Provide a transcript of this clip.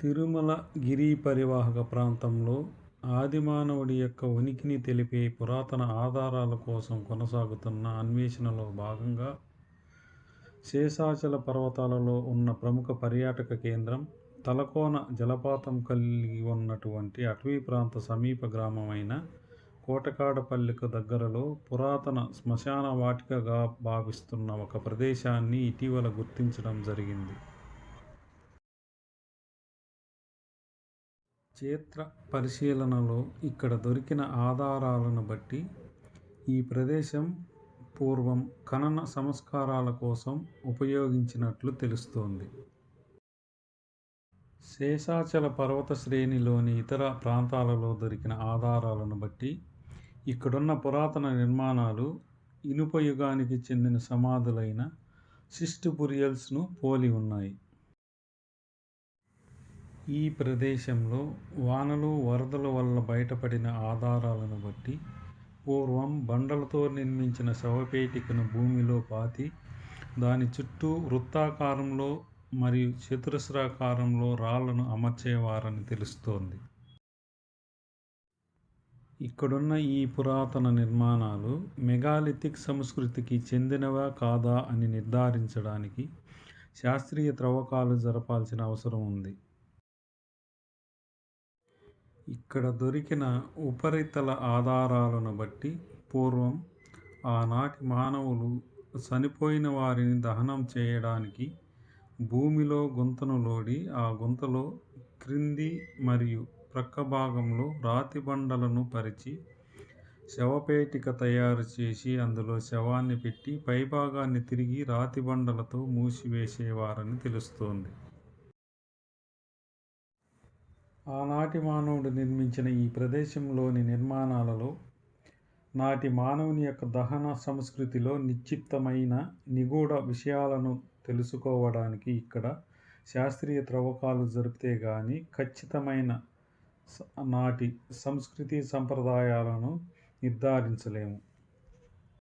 తిరుమల గిరి పరివాహక ప్రాంతంలో ఆదిమానవుడి యొక్క ఉనికిని తెలిపే పురాతన ఆధారాల కోసం కొనసాగుతున్న అన్వేషణలో భాగంగా శేషాచల పర్వతాలలో ఉన్న ప్రముఖ పర్యాటక కేంద్రం తలకోన జలపాతం కలిగి ఉన్నటువంటి అటవీ ప్రాంత సమీప గ్రామమైన కోటకాడపల్లికి దగ్గరలో పురాతన శ్మశాన వాటికగా భావిస్తున్న ఒక ప్రదేశాన్ని ఇటీవల గుర్తించడం జరిగింది. క్షేత్ర పరిశీలనలో ఇక్కడ దొరికిన ఆధారాలను బట్టి ఈ ప్రదేశం పూర్వం ఖనన సంస్కారాల కోసం ఉపయోగించినట్లు తెలుస్తోంది. శేషాచల పర్వత శ్రేణిలోని ఇతర ప్రాంతాలలో దొరికిన ఆధారాలను బట్టి ఇక్కడున్న పురాతన నిర్మాణాలు ఇనుప యుగానికి చెందిన సమాధులైన సిస్టుపురియల్స్ను పోలి ఉన్నాయి. ఈ ప్రదేశంలో వానలు వరదల వల్ల బయటపడిన ఆధారాలను బట్టి పూర్వం బండలతో నిర్మించిన శవపేటికను భూమిలో పాతి దాని చుట్టూ వృత్తాకారంలో మరియు చతురస్రాకారంలో రాళ్ళను అమర్చేవారని తెలుస్తోంది. ఇక్కడున్న ఈ పురాతన నిర్మాణాలు మెగాలిథిక్ సంస్కృతికి చెందినవా కాదా అని నిర్ధారించడానికి శాస్త్రీయ త్రవ్వకాలు జరపాల్సిన అవసరం ఉంది. ఇక్కడ దొరికిన ఉపరితల ఆధారాలను బట్టి పూర్వం ఆనాటి మానవులు చనిపోయిన వారిని దహనం చేయడానికి భూమిలో గుంతను లోడి ఆ గుంతలో క్రింది మరియు ప్రక్క భాగంలో రాతి బండలను పరిచి శవపేటిక తయారు చేసి అందులో శవాన్ని పెట్టి పైభాగాన్ని తిరిగి రాతి బండలతో మూసివేసేవారని తెలుస్తోంది. ఆనాటి మానవుడు నిర్మించిన ఈ ప్రదేశంలోని నిర్మాణాలలో నాటి మానవుని యొక్క దహన సంస్కృతిలో నిక్షిప్తమైన నిగూఢ విషయాలను తెలుసుకోవడానికి ఇక్కడ శాస్త్రీయ త్రవ్వకాలు జరిపితే కానీ ఖచ్చితమైన నాటి సంస్కృతి సంప్రదాయాలను నిర్ధారించలేము.